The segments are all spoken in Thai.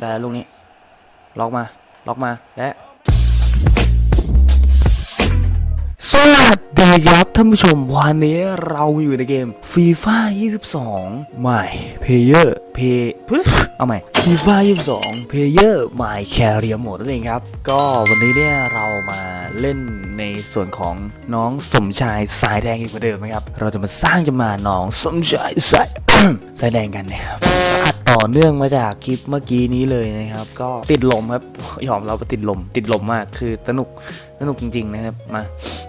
ได้ลูกนี้ ล็อกมา ล็อกมา และ สวัสดีครับท่านผู้ชม วันนี้เราอยู่ในเกม FIFA 22ใหม่ Player Play ปึ๊บเอาใหม่ FIFA 22 Player My Career Mode นั่นเองครับ ก็วันนี้เนี่ยเรามาเล่นในส่วนของน้องสมชายสายแดงอีกเหมือนเดิมนะครับ เราจะมาสร้างจำนวนน้องสมชายสายสายแดงกันนะครับอั ต่อเนื่องมาจากคลิปเมื่อกี้นี้เลยนะครับ ก็ติดลมครับยอมเราติดลม ติดลมมากคือสนุกสนุกจริง ๆ นะครับมา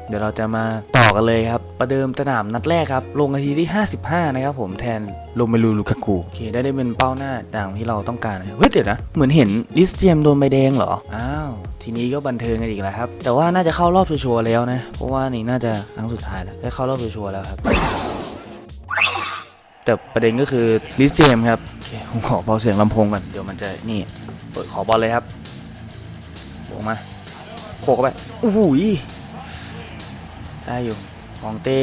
เดี๋ยวเราจะมาต่อกันเลยครับ ประเดิมสนามนัดแรกครับ ลงนาทีที่ 55 นะครับผมแทนโรเมลูลูคากูโอเคได้ได้เป็นเป้าหน้าดังที่เราต้องการเฮ้ยเดี๋ยวนะ เหมือนเห็นลิสเจียมโดนใบแดงเหรอ อ้าว ทีนี้ก็บันเทิงกันอีกแล้วครับ แต่ว่าน่าจะเข้ารอบชัวร์แล้วนะ เพราะว่านี่น่าจะครั้งสุดท้ายแล้วได้เข้ารอบชัวร์แล้วครับ แต่ประเด็นก็คือลิสเจมครับผมขอเบาเสียงลำโพงก่อนเดี๋ยวมันจะนี่เปิดขอบอลเลยครับโบกมาโขกเข้าไปโอ้โหยได้อยู่กองเต้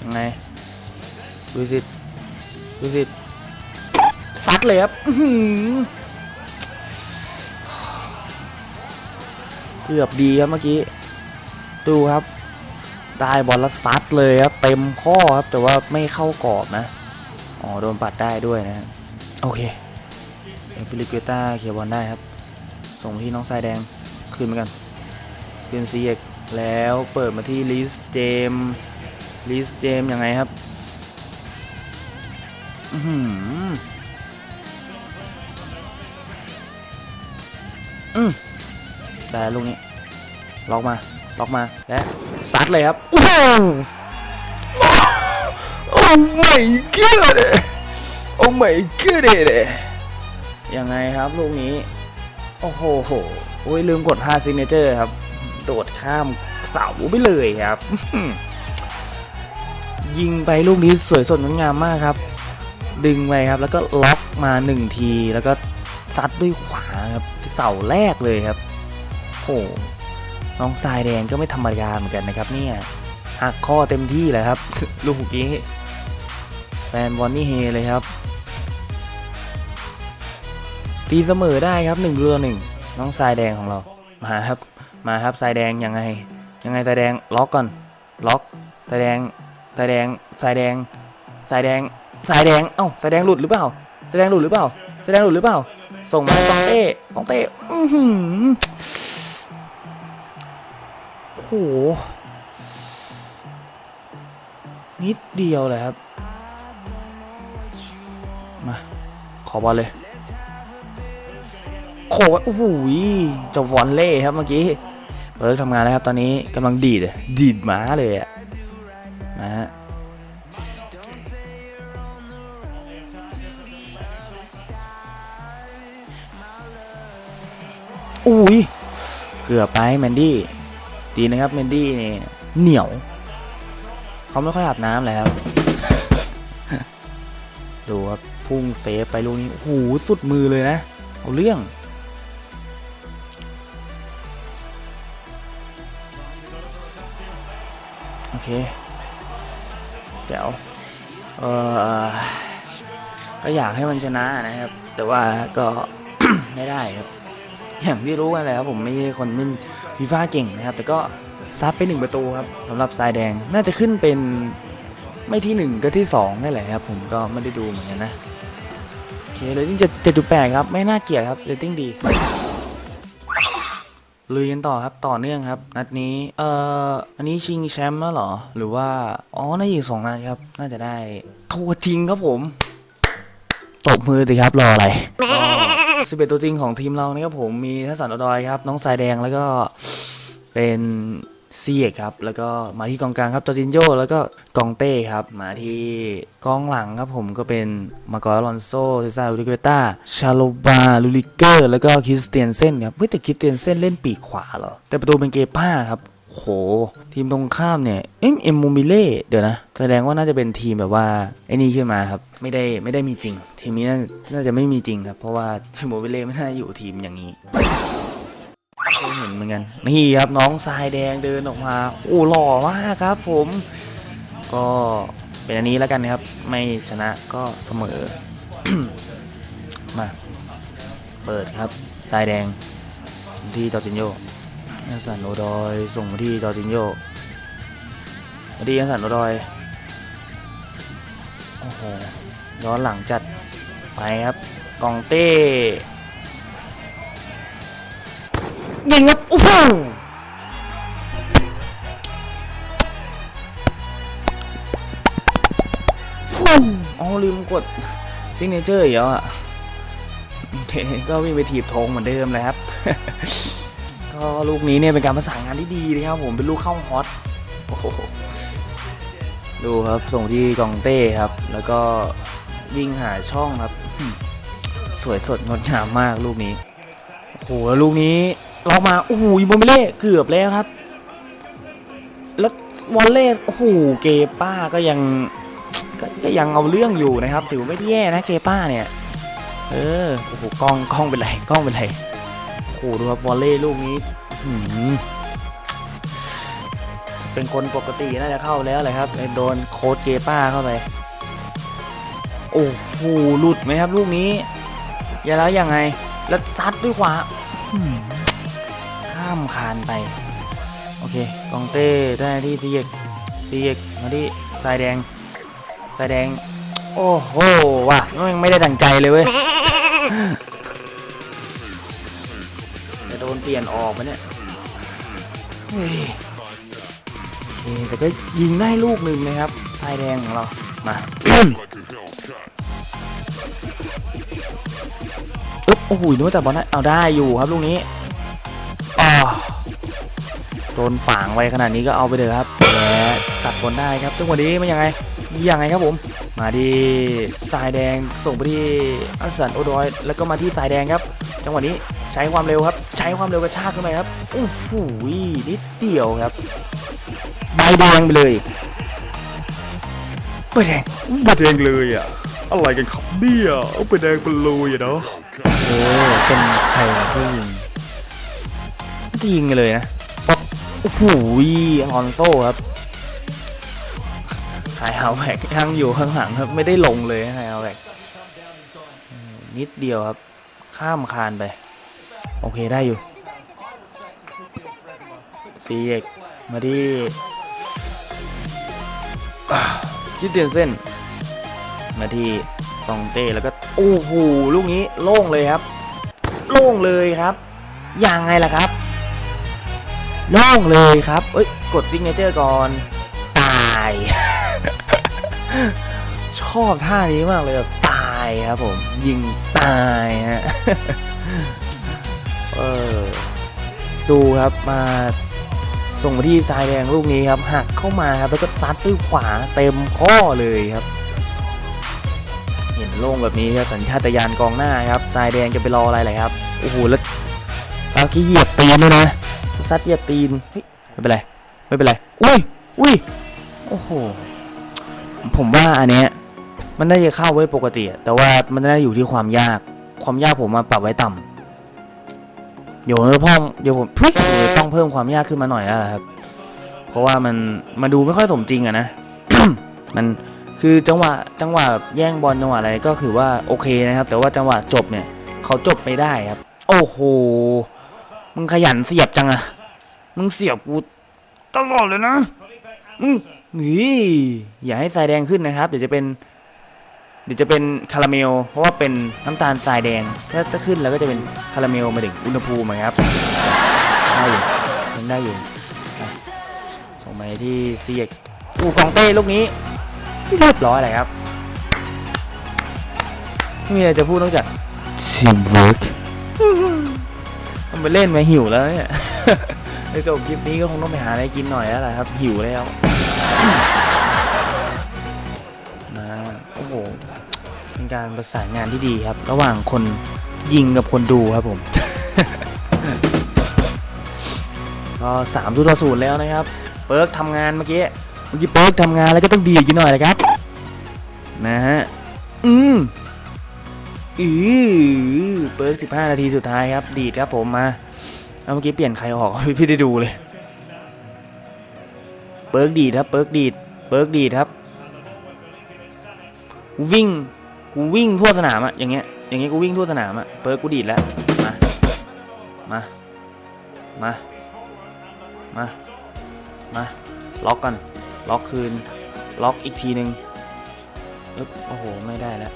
ยังไงดูสิดูสิซัดเลยครับเกือบดีครับเมื่อกี้ ดูครับ ได้บอลแล้วซัดเลยครับ เต็มข้อครับ แต่ว่าไม่เข้ากรอบนะ อ๋อโดนปัดได้ด้วยนะโอเคเอปิลิเกต้าเคลียร์บอลได้ครับ ส่งมาที่น้องทรายแดงคืนเหมากันคืนซีเอกแล้วเปิดมาที่ลิสเจมลิสเจมยังไงครับอือหืออืมได้ลูกนี้ล็อกมาล็อกมาและซัดเลยครับอู้ my god โอ้ my god ยังไงครับลูกนี้ โอ้โหโอ้ยลืมกดพาซิเนเจอร์ครับ โดดข้ามเสาไปเลยครับ ยิงไปลูกนี้สวยสดงดงามมากครับ ดึงไปครับ แล้วก็ล็อกมาหนึ่งทีแล้วก็ซัดด้วยขวาครับเสาแรกเลยครับโอ้โหน้องทรายแดงก็ไม่ธรรมดาเหมือนกันนะครับ เนี่ยหักข้อเต็มที่เลยครับ ลูกนี้ ฟนบอลนี่เฮเลยครับ ตีเสมอได้ครับหนึ่งเรือหนึ่งน้องทรายแดงของเรา มาครับ มาครับทรายแดงยังไง ยังไงทรายแดงล็อกก่อน ล็อกทรายแดงทรายแดงทรายแดงทรายแดงทรายแดง เอ้าทรายแดงหลุดหรือเปล่าทรายแดงหลุดหรือเปล่าทรายแดงหลุดหรือเปล่า ส่งมาให้กองเต้กองเต้อื้อหือโอ้โหนิดเดียวเลยครับ ขอบอลเลยโขกโอ้โหจะวอนเล่ครับเมื่อกี้เปิดทำงานแล้วครับ ตอนนี้กำลังดีดดีดหมาเลยอะมาฮะอุ้ยเกือบไปแมนดี้ดีนะครับแมนดี้นี่เหนียวเขาไม่ค่อยอาบน้ำเลยครับดูครับ พุ่งเซฟไปลูกนี้โอ้โหสุดมือเลยนะ เอาเรื่อง โอเคแจ๋วเออก็อยากให้มันชนะนะครับ แต่ว่าก็ไม่ได้ครับ อย่างที่รู้กันและครับผมไม่ใช่คนเล่นฟีฟ่าเก่งนะครับ แต่ก็ซัดไปหนึ่งประตูครับสำหรับทรายแดงน่าจะขึ้นเป็นไม่ที่หนึ่งก็ที่สองนี่แหละครับ ผมก็ไม่ได้ดูเหมือนกันนะ เคเลยที่จะเจ็ดจุดแปดครับ ไม่น่าเกลียดครับเรตติ้งดีลุยกันต่อครับต่อเนื่องครับ นัดนี้เอ่ออันนี้ชิงแชมป์แล้วเหรอ หรือว่า อ๋อน่าอีกสองนัดครับ น่าจะได้ทัวจริงครับผมตบมือสิครับรออะไรสิบเอ็ดตัวจริงของทีมเรานะครับผมมีทัศน์อดอยครับ น้องสายแดงแล้วก็เป็น เซียกครับแล้วก็มาที่กองกลางครับจอร์จินโยแล้วก็กองเต้ครับมาที่กองหลังครับผมก็เป็นมาโกอลอนโซเซซาอูริเกต้าชาโลบาลูลิเกอร์แล้วก็คริสเตียนเซนครับเฮ้ยแต่คริสเตียนเซนเล่นปีกขวาเหรอแต่ประตูเป็นเกป้าครับโห ทีมตรงข้ามเนี่ย เอ็มเอ็มมูมิเล่ เดี๋ยวนะ แสดงว่าน่าจะเป็นทีมแบบว่า ไอ้นี่ขึ้นมาครับ ไม่ได้ไม่ได้มีจริง ทีมนี้น่าจะไม่มีจริงครับ เพราะว่าโมมิเล่ไม่น่าอยู่ทีมอย่างนี้ กัน นี่ครับน้องทรายแดงเดินออกมา โอ้หล่อมากครับ ผม ก็เป็นอันนี้แล้วกันนะครับ ไม่ชนะก็เสมอ มา เปิดครับสายแดงที่จอร์จินโยฮัสสันโอดอยส่งมาที่จอร์จินโยมาที่ฮัสสันโอดอยโอ้โหย้อนหลังจัดไปครับกองเต้ ยิงครับโอ้โหฟู่อ๋อลืมกดซิงเนเจอร์อีกแล้วอะก็วิ่งไปถีบธงเหมือนเดิมเลยครับ ก็ลูกนี้เนี่ยเป็นการประสานงานที่ดีนะครับผมเป็นลูกเข้าฮอตโอ้โหดูครับส่งที่กองเต้ครับ แล้วก็วิ่งหาช่องครับ สวยสดงดงามมากลูกนี้โอ้โหแล้วลูกนี้ ล็อกมาโอ้โหอิโมเมเล่เกือบแล้วครับ แล้ววอลเล่โอ้โหเกป้าก็ยังก็ก็ยังเอาเรื่องอยู่นะครับถือไม่แย่นะเกป้าเนี่ยเออโอ้โหกล้องกล้องเป็นไรกล้องเป็นไรโอ้โหดูครับวอลเล่ลูกนี้หืมเป็นคนปกติน่าจะเข้าแล้วเลยครับโดนโค้ดเกป้าเข้าไปโอ้โหหลุดไหมครับลูกนี้อย่าแล้วยังไงแล้วซัดด้วยขวาหืม ข้ามคานไป โอเคกองเต้ได้ที่ตีเอกตีเอกมาที่สายแดงสายแดง โอ้โหว่ะมันไม่ได้ดังใจเลยเว้ยจะโดนเปลี่ยนออกไปเนี่ยเฮ้แต่ก็ยิงได้ลูกหนึ่งนะครับสายแดงของเรา มาโอ้โหนึกว่าแต่บอลนะเอาได้อยู่ครับลูกนี้ โดนฝางไว้ขนาดนี้ก็เอาไปเลยครับและตัดบอลได้ครับจังหวะนี้มันยังไงยังไงครับผม มาที่สายแดงส่งไปที่อัสสันโอดอย แล้วก็มาที่สายแดงครับ จังหวะนี้ใช้ความเร็วครับ ใช้ความเร็วกระชากขึ้นไปครับโอ้โหนิดเดียวครับใบแดงไปเลยใบแดงใบแดงเลยอะอะไรกันครับเนี่ยเอาไปแดงเป็นลุยอะเนาะเออเป็นใครนะที่ยิง ที่ยิงกันเลยนะป๊อปโอ้โหอลอนโซ่ครับไฮฮาวแวกยังอยู่ข้างหลังครับ ไม่ได้ลงเลยไฮฮาวแวกอืมนิดเดียวครับ ข้ามคานไป โอเคได้อยู่ซีเอกมาที่อ่าจิตเตียนเส้น มาที่ตองเต้แล้วก็ โอ้โห ลูกนี้โล่งเลยครับ โล่งเลยครับยังไงล่ะครับ โล่งเลยครับเอ้ยกดซิกเนเจอร์ก่อน ตาย ชอบท่านี้มากเลยตายครับผม ยิงตายฮะเออดูครับมาส่งมาที่ทรายแดงลูกนี้ครับหักเข้ามาครับแล้วก็ซัดด้วยขวาเต็มข้อเลยครับ เห็นโล่งแบบนี้ครับสัญชาตญาณกองหน้าครับทรายแดงจะไปรออะไรเลยครับโอ้โหแล้วเมื่อกี้เหยียบตีนด้วยนะ ซัดเหยียบตีนเฮ้ยไม่เป็นไรไม่เป็นไรอุ้ยอุ้ยโอ้โหผมว่าอันเนี้ยมันได้จะเข้าไว้ปกติอะแต่ว่ามันได้อยู่ที่ความยาก ความยากผมมาปรับไว้ต่ำเดี๋ยวเราพ่อเดี๋ยวผมทุยเดี๋ยวต้องเพิ่มความยากขึ้นมาหน่อยแล้วล่ะครับ เพราะว่ามันมาดูไม่ค่อยสมจริงอะนะมันคือจังหวะจังหวะแย่งบอลจังหวะอะไรก็คือว่าโอเคนะครับ แต่ว่าจังหวะจบเนี่ย เขาจบไม่ได้ครับ โอ้โหมึงขยันเสียบจังอะ มึงเสียบกูตลอดเลยนะมึงนี่อย่าให้ทรายแดงขึ้นนะครับ เดี๋ยวจะเป็น เดี๋ยวจะเป็นคาราเมล เพราะว่าเป็นน้ำตาลทรายแดง ถ้าถ้าขึ้นแล้วก็จะเป็นคาราเมลมาถึงอุณหภูมิอะครับได้อยู่ยังได้อยู่อะส่งไปที่เซียกอูกองเต้ลูกนี้เรียบร้อยเลยครับไม่มีอะไรจะพูดนอกจาก teamwork มันไปเล่นมาหิวแล้วเนี่ย ในจบคลิปนี้ก็คงต้องไปหาอะไรกินหน่อยแล้วแหละครับ หิวแล้วนะโอ้โหเป็นการประสานงานที่ดีครับ ระหว่างคนยิงกับคนดูครับผมก็สามต่อศูนย์แล้วนะครับ เปิร์กทำงานเมื่อกี้เมื่อกี้เปิร์กทำงานแล้วก็ต้องดีดกินหน่อยเลยครับ นะฮะอืมอือเปิร์กสิบห้านาทีสุดท้ายครับ ดีดครับผมมา เอาเมื่อกี้เปลี่ยนใครออกพี่พี่ได้ดูเลย เปิร์กดีดครับ เปิร์กดีด เปิร์กดีดครับวิ่ง กูวิ่งทั่วสนามอะอย่างเงี้ย อย่างเงี้ยกูวิ่งทั่วสนามอะเปิร์กกูดีดแล้ว มา มา มา มา มา ล็อกกันล็อกคืน ล็อกอีกทีหนึ่งอึ๊บโอ้โห ไม่ได้แล้ว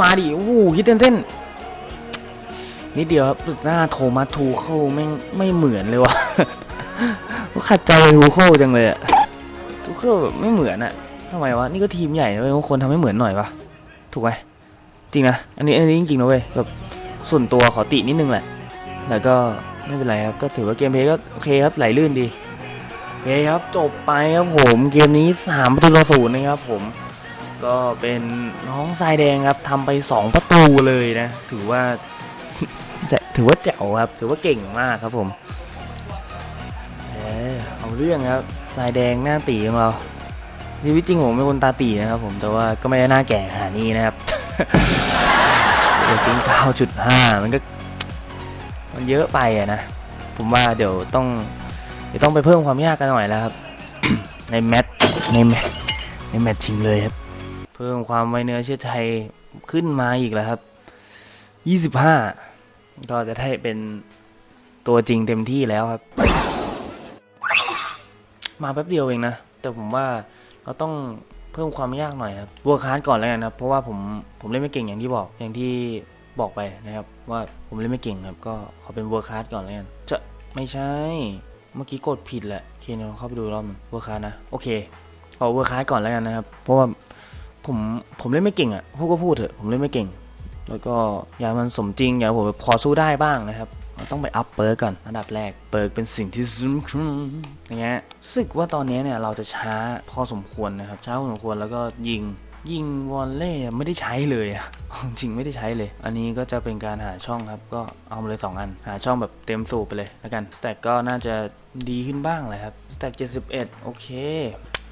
มาดิ โอ้โหคิดเต้นเต้น นิดเดียวครับหน้าโทมัสทูเข้าไม่ไม่เหมือนเลยวะว่าขัดใจทูเข้าจังเลยอะทูเข้าแบบไม่เหมือนอะทำไมวะนี่ก็ทีมใหญ่เว้ยบางคนทำให้เหมือนหน่อยวะถูกไหมจริงนะอันนี้อันนี้จริงๆนะเว้ยแบบส่วนตัวขอตินิดนึงแหละ แล้วก็ไม่เป็นไรครับก็ถือว่าเกมเพลย์ก็โอเคครับไหลลื่นดีโอเคครับจบไปครับผมเกมนี้3ประตูต่อศูนย์นะครับผมก็เป็นน้องทรายแดงครับทำไป 2 ประตูเลยนะ ถือว่า ถือว่าแจ๋วครับ ถือว่าเก่งมากครับผมเออเอาเรื่องครับทรายแดงหน้าตีของเราชีวิตจริงผมเป็นคนตาตีนะครับผมแต่ว่าก็ไม่ได้หน้าแก่ขนาดนี้นะครับเรตติ้ง9.5มันก็มันเยอะไปอะนะผมว่าเดี๋ยวต้องเดี๋ยวต้องไปเพิ่มความยากกันหน่อยแล้วครับ ในแมตช์ในแมตช์ในแมตช์ชิงเลยครับ เพิ่มความไวเนื้อเชื่อใจขึ้นมาอีกแล้วครับ25 ก็จะได้เป็นตัวจริงเต็มที่แล้วครับ มาแป๊บเดียวเองนะ แต่ผมว่าเราต้องเพิ่มความยากหน่อยครับบัวคาร์ดก่อนแล้วกันครับ เพราะว่าผมผมเล่นไม่เก่งอย่างที่บอกอย่างที่บอกไปนะครับ ว่าผมเล่นไม่เก่งครับ ก็ขอเป็นบัวคาร์ดก่อนแล้วกันจะไม่ใช่เมื่อกี้กดผิดแหละโอเคเดี๋ยวเราเข้าไปดูรอบนึงบัวคาร์ดนะโอเคขอบัวคาร์ดก่อนแล้วกันนะครับ เพราะว่าผมผมเล่นไม่เก่งอะพูดก็พูดเถอะผมเล่นไม่เก่ง แล้วก็อยากมันสมจริงอยากผมแบบพอสู้ได้บ้างนะครับต้องไปอัพเปิร์กก่อนอันดับแรกเปิร์กเป็นสิ่งที่สำคัญอย่างเงี้ยสึกว่าตอนนี้เนี่ยเราจะช้าพอสมควรนะครับช้าพอสมควรแล้วก็ยิงยิงวอลเล่ไม่ได้ใช้เลยอะจริงไม่ได้ใช้เลย อันนี้ก็จะเป็นการหาช่องครับ ก็เอามาเลย 2 อัน หาช่องแบบเต็มสูบไปเลยแล้วกันสแต็กก็น่าจะดีขึ้นบ้างแหละครับสแต็ก71 โอเค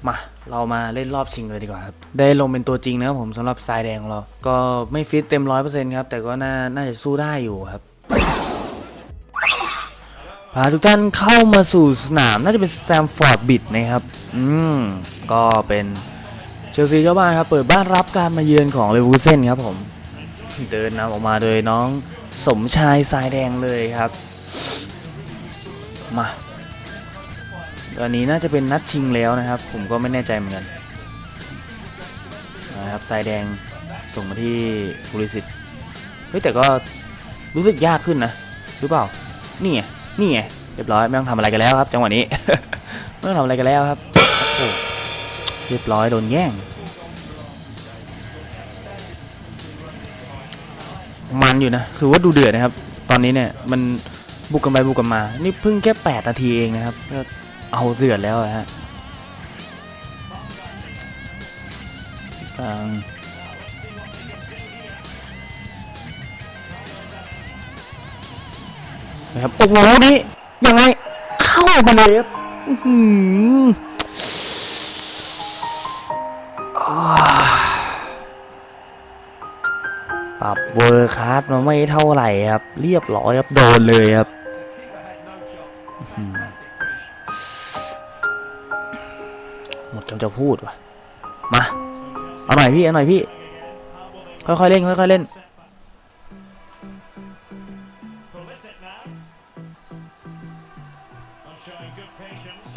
มาเรามาเล่นรอบชิงเลยดีกว่าครับ ได้ลงเป็นตัวจริงนะครับผมสำหรับทรายแดงของเรา ก็ไม่ฟิตเต็มร้อยเปอร์เซ็นต์ครับ แต่ก็น่าน่าจะสู้ได้อยู่ครับพาทุกท่านเข้ามาสู่สนามน่าจะเป็นสแตมฟอร์ดบิดนะครับ อืม ก็เป็นเชลซีเจ้าบ้านครับ เปิดบ้านรับการมาเยือนของเลเวอร์เซนครับผม เดินนำออกมาโดยน้องสมชายสายแดงเลยครับ มา อันนี้น่าจะเป็นนัดชิงแล้วนะครับ ผมก็ไม่แน่ใจเหมือนกันนะครับสายแดงส่งมาที่บุริสิตเฮ้ยแต่ก็รู้สึกยากขึ้นนะหรือเปล่า นี่ไงนี่ไงเรียบร้อยไม่ต้องทำอะไรกันแล้วครับ จังหวะนี้ ไม่ต้องทำอะไรกันแล้วครับโอ้เรียบร้อยโดนแย่ง มันอยู่นะคือว่าดูเดือดนะครับ ตอนนี้เนี่ยมันบุกกันไปบุกกันมา นี่เพิ่งแค่ 8 นาทีเองนะครับ เอาเดือดแล้วอะฮะกลางนะครับโอ้โหนี่ยังไงเข้ามาเลยครับอื้อหืออ่าปรับเวอร์คัสมาไม่เท่าไหร่ครับ เรียบร้อยครับ โดนเลยครับ หมดคำจะพูดว่ะ มา เอาหน่อยพี่ เอาหน่อยพี่ ค่อยๆเล่น ค่อยๆเล่น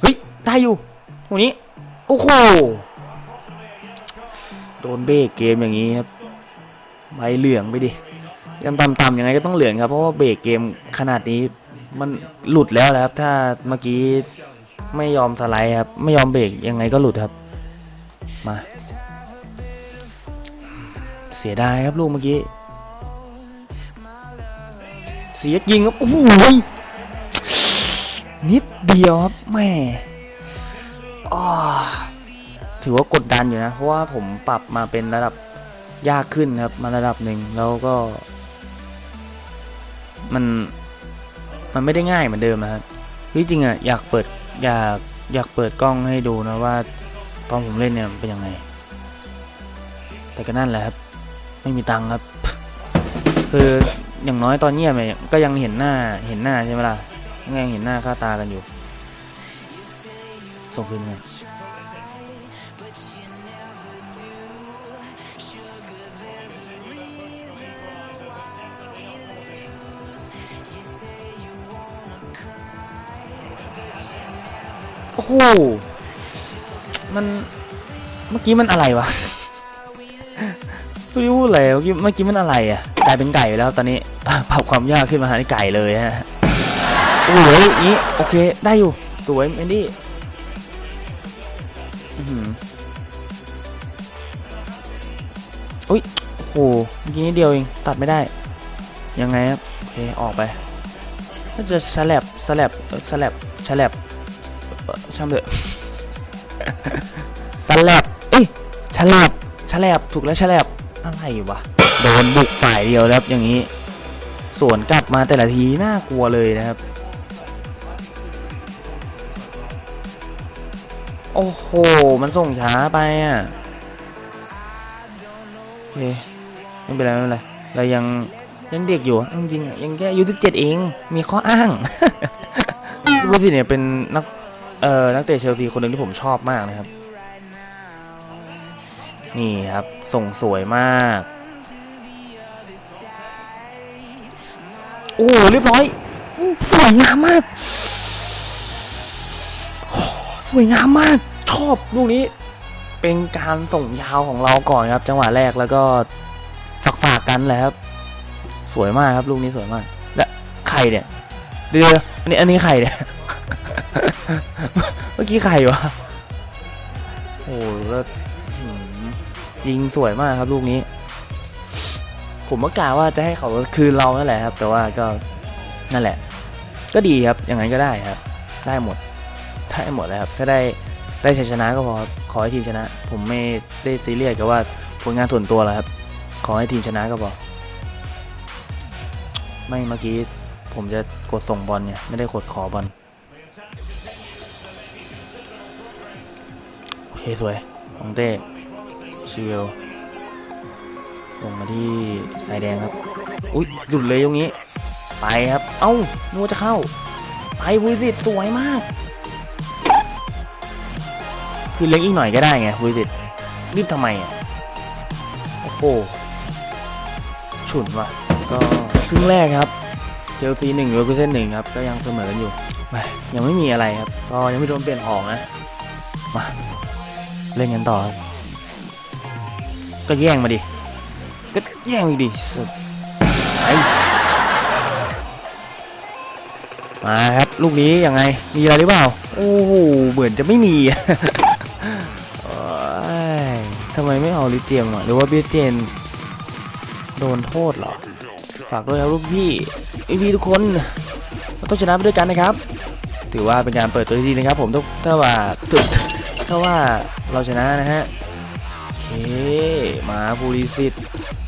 เฮ้ย ได้อยู่ตรงนี้ โอ้โห โดนเบรกเกมอย่างนี้ครับ ใบเหลืองไปดิยังต่ำๆยังไงก็ต้องเหลืองครับ เพราะว่าเบรกเกมขนาดนี้มันหลุดแล้วแหละครับ ถ้าเมื่อกี้ ไม่ยอมสไลด์ครับ ไม่ยอมเบรกยังไงก็หลุดครับ มา เสียดายครับลูกเมื่อกี้ เสียยิงครับ โอ้โหยนิดเดียวครับแม่ถือว่ากดดันอยู่นะ เพราะว่าผมปรับมาเป็นระดับยากขึ้นครับ มาระดับหนึ่งแล้วก็ มัน มันไม่ได้ง่ายเหมือนเดิมนะครับที่จริงอะอยากเปิด อยากอยากเปิดกล้องให้ดูนะว่าตอนผมเล่นเนี่ยเป็นยังไง แต่ก็นั่นแหละครับ ไม่มีตังค์ครับ คืออย่างน้อยตอนเงียบเนี่ยก็ยังเห็นหน้าเห็นหน้าใช่ไหมล่ะยังเห็นหน้าค่าตากันอยู่ ส่งคืนไง โอ้โห มัน เมื่อกี้มันอะไรวะไม่รู้พูดอะไรเมื่อกี้เมื่อกี้มันอะไรอะกลายเป็นไก่ไปแล้วตอนนี้ปรับความยากขึ้นมาหาไก่เลยฮะโอ้โหอย่างนี้โอเค ได้อยู่สวยเอนดี้อื้มอุ๊ยโอ้โหเมื่อกี้นิดเดียวเองตัดไม่ได้ ยังไงครับโอเคออกไปก็จะสลับสลับสลับสลับ ช่างเถอะสลับเอ้ยฉลับฉลับถูกแล้วฉลับอะไรวะโดนบุกฝ่ายเดียวแล้วอย่างนี้สวนกลับมาแต่ละทีน่ากลัวเลยนะครับ โอ้โห มันส่งช้าไปอะโอเคไม่เป็นไรไม่เป็นไรเรายังยังเด็กอยู่เอาจริงๆอะยังแค่อายุสิบเจ็ดเอง มีข้ออ้างรูสิเนี่ยเป็นนัก เออนักเตะเชลซีคนหนึ่งที่ผมชอบมากนะครับ นี่ครับ ส่งสวยมาก โอ้เรียบร้อยสวยงามมากสวยงามมาก ชอบลูกนี้ เป็นการส่งยาวของเราก่อนครับ จังหวะแรกแล้วก็ฝากฝากกันแหละครับ สวยมากครับลูกนี้สวยมาก และใครเนี่ยเดี๋ยวๆอันนี้อันนี้ใครเนี่ย เมื่อกี้ใครวะ โอ้โหแล้วยิงสวยมากครับลูกนี้ ผมก็กล่าวว่าจะให้เขาคืนเรานั่นแหละครับ แต่ว่าก็นั่นแหละ ก็ดีครับอย่างนั้นก็ได้ครับ ได้หมด ได้หมดเลยครับ ถ้าได้ได้ชัยชนะก็พอขอให้ทีมชนะ ผมไม่ได้ซีเรียสกับว่าผลงานส่วนตัวหรอกครับ ขอให้ทีมชนะก็พอไม่เมื่อกี้ผมจะกดส่งบอลเนี่ย ไม่ได้กดขอบอล สวยของเต้ชิวส่งมาที่สายแดงครับ อุ้ยหยุดเลยตรงนี้ ไปครับ เอ้านัวจะเข้า ไปวุ้ยสิสวยมาก คือเล็กอีกหน่อยก็ได้ไงวุ้ยสิรีบทำไมอะ โอ้โห ฉุนว่ะ ก็ครึ่งแรกครับ เชลซีหนึ่งเวอร์คูเซนหนึ่งครับ ก็ยังเสมอกันอยู่ไม่ยังไม่มีอะไรครับ ก็ยังไม่โดนเปลี่ยนของนะ มา เล่นกันต่อครับก็แย่งมาดิ ก็แย่งอีกดิสุดไปมาครับลูกนี้ยังไง มีอะไรหรือเปล่า โอ้โห เหมือนจะไม่มีทำไมไม่เอาลิเจียมอะหรือว่าเบียเจน โดนโทษเหรอ ฝากด้วยครับลูกพี่พี่พี่ทุกคนต้องชนะไปด้วยกันนะครับ ถือว่าเป็นการเปิดตัวที่ดีนะครับ ผมถ้าถ้าว่า ถ้าว่าเราชนะนะฮะโอเคมาบูริสิต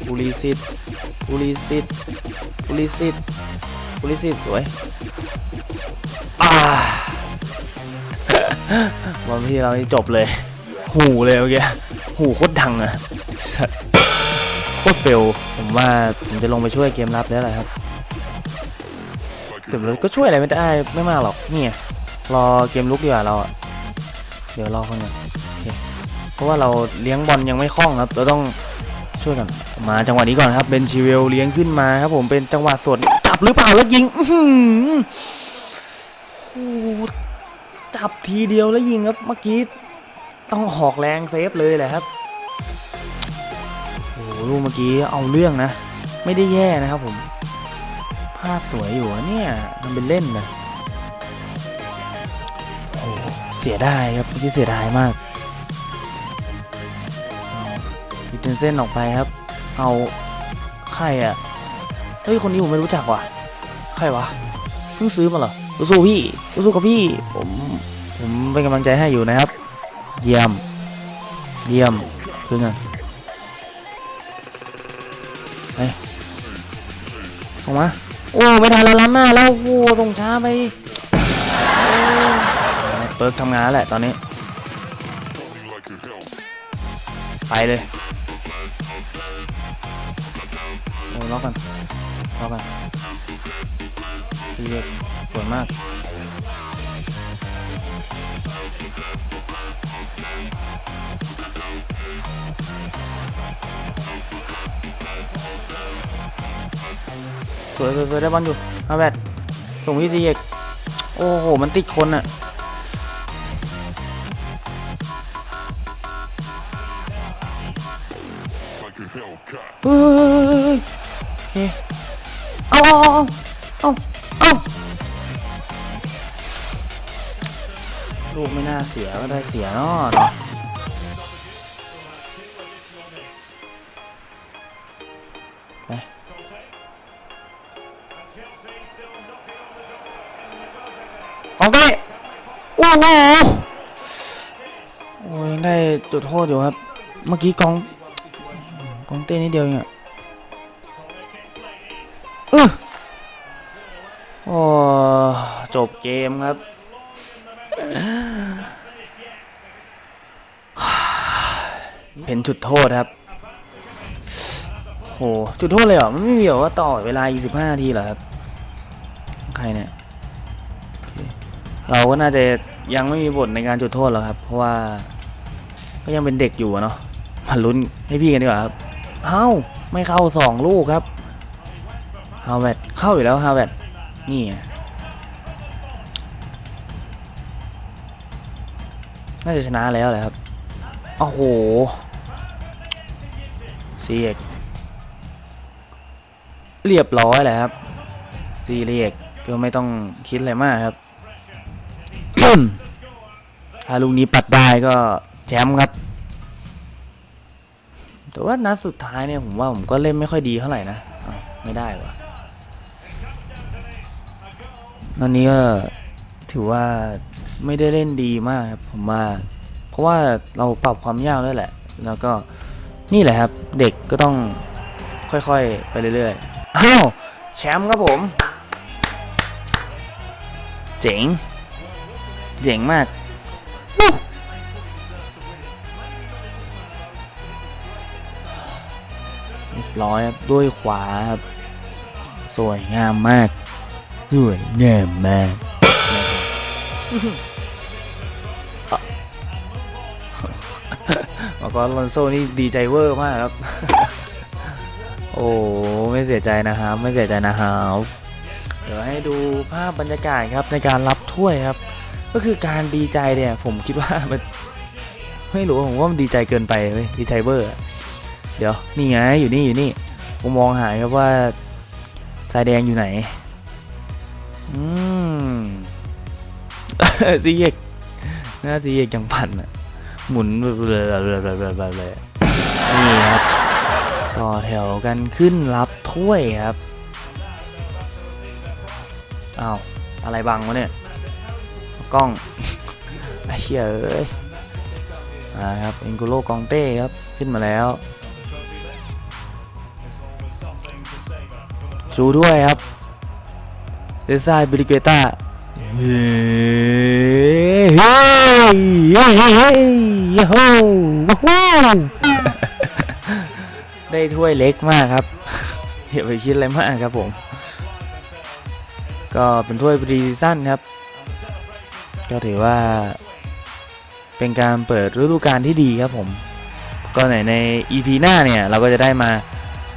บูริสิตบูริสิตบูริสิตบูริสิตสวยอ่าบอลที่เรานี่จบเลย หูเลยเมื่อกี้หูโคตรดังอะโคตรเฟลผมว่าผมจะลงไปช่วยเกมรับแล้วแหละครับแต่เราก็ช่วยอะไรไม่ได้ไม่มากหรอกนี่รอเกมลุกดีกว่าเราอะ เดี๋ยวรอคนก่อนโอเคเพราะว่าเราเลี้ยงบอลยังไม่คล่องครับ เราต้องช่วยกันมาจังหวะนี้ก่อนครับเบนชิเวลเลี้ยงขึ้นมาครับผมเป็นจังหวะสวนจับหรือเปล่าแล้วยิงอืโอ้โหจับทีเดียวแล้วยิงครับเมื่อกี้ต้องหอกแรงเซฟเลยแหละครับโอ้โหลูกเมื่อกี้เอาเรื่องนะ ไม่ได้แย่นะครับผมภาพสวยอยู่อะเนี่ยมันเป็นเล่นนะ เสียดายครับเมื่อกี้เสียดายมากยิงเส้นออกไปครับ เอาใครอะ เฮ้ย คนนี้ผมไม่รู้จักว่ะ ใครวะ เพิ่งซื้อมาเหรอสู้พี่สู้กับพี่ ผม ผมเป็นกำลังใจให้อยู่นะครับ เยี่ยม เยี่ยมคือไงออกมา โอ้ ไม่ทันแล้วล้ำหน้าแล้วโอ้ส่งช้าไป เปิร์กทำงานแหละตอนนี้ ไปเลยโอ้ล็อกกันล็อกกันดีเลยสวยมากสวยสวยสวยได้บอลอยู่มาแบตส่งวิธีเอกโอ้โห มันติดคนอะ เอาเอาเอาเอาเอาลูกไม่น่าเสียก็ได้เสียเนาะเนาะโอเคโอ้โหโอ้ยยังได้จุดโทษอยู่ครับ เมื่อกี้กองกองเต้นนิดเดียวเองอะ โอ้จบเกมครับเป็นจุดโทษครับโหจุดโทษเลยเหรอมันไม่มีแบบว่าต่อเวลา 25 นาทีเหรอครับ ใครเนี่ย เราก็น่าจะยังไม่มีบทในการจุดโทษหรอกครับ เพราะว่าก็ยังเป็นเด็กอยู่เนาะมาลุ้นให้พี่กันดีกว่าครับเอ้าไม่เข้าสองลูกครับฮาวเวดเข้าอยู่แล้วฮาวเวด นี่น่าจะชนะแล้วแหละครับ โอ้โหซีเอกเรียบร้อยแหละครับซีเรียกก็ไม่ต้องคิดอะไรมากครับถ้าลูกนี้ปัดได้ก็แชมป์ครับ แต่ว่านัดสุดท้ายเนี่ยผมว่าผมก็เล่นไม่ค่อยดีเท่าไหร่นะ ไม่ได้วะ นันนี้ก็ถือว่าไม่ได้เล่นดีมากครับผมว่าเพราะว่าเราปรับความยากด้วยแหละ แล้วก็นี่แหละครับเด็กก็ต้องค่อยๆ ไปเรื่อยๆอ้าวแชมป์ครับผม เจ๋ง เจ๋งมากเรียบร้อยครับด้วยขวาครับสวยงามมาก สวยงามมากแล้วก็ลอนโซนี่ดีใจเวอร์มากครับ โอ้ไม่เสียใจนะครับ ไม่เสียใจนะครับเดี๋ยวให้ดูภาพบรรยากาศครับในการรับถ้วยครับ ก็คือการดีใจเนี่ยผมคิดว่ามันไม่รู้ผมว่ามันดีใจเกินไปเว้ยดีใจเวอร์เดี๋ยวนี่ไงอยู่นี่อยู่นี่ผมมองหาครับว่าสายแดงอยู่ไหน อืมซีเอกหน้าซีเอกยังพันอะ หมุนเลยเลยนี่ครับ ต่อแถวกันขึ้นรับถ้วยครับอ้าวอะไรบังวะเนี่ย กล้องไอ้เหี้ยเอ้ยมาครับอิงโกโลกองเต้ครับ ขึ้นมาแล้วชูด้วยครับ เดซายบิลิเกต้าเฮ้ยเฮ้ยเฮ้ยเฮ้ยโอ้โหได้ถ้วยเล็กมากครับอย่าไปคิดอะไรมากครับผม ก็เป็นถ้วยพรีซีซั่นครับ ก็ถือว่า เป็นการเปิดฤดูกาลที่ดีครับผม ก็ไหนใน EP หน้าเนี่ย เราก็จะได้มา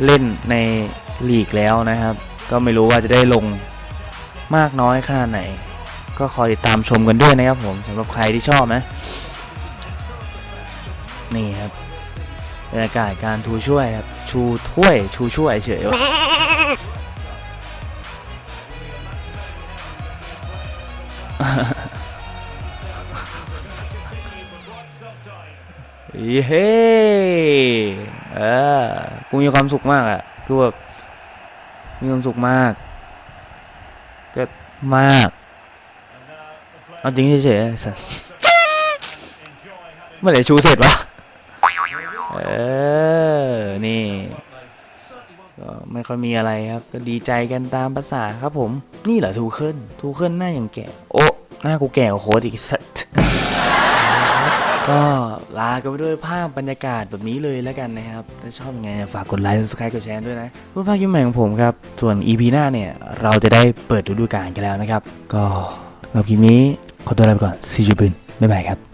เล่นในลีกแล้วนะครับ ก็ไม่รู้ว่าจะได้ลง มากน้อยขนาดไหน ก็คอยติดตามชมกันด้วยนะครับผมสำหรับใครที่ชอบนะ นี่ครับบรรยากาศการทูช่วยครับ ชูถ้วย ชูช่วยเฉยวะอีเฮ้เออกูมีความสุขมากอะคือแบบมีความสุขมาก ก็มากเอาจริงเฉยๆสัสเมื่อไหร่ชูเสร็จวะเออ นี่ก็ไม่ค่อยมีอะไรครับ ก็ดีใจกันตามภาษาครับผม นี่เหรอทูเคิลทูเคิลหน้าอย่างแก่ โอ้ หน้ากูแก่กว่าโค้ดอีกสัส ก็ลากันไปด้วยภาพบรรยากาศแบบนี้เลยแล้วกันนะครับ ถ้าชอบยังไงฝากกดไลค์ subscribe กดแชร์ด้วยนะเพื่อภาคคลิปใหม่ของผมครับ ส่วน EP หน้าเนี่ย เราจะได้เปิดฤดูกาลกันแล้วนะครับ ก็สำหรับคลิปนี้ขอตัวลาไปก่อนซีจูบินบ๊ายบายครับ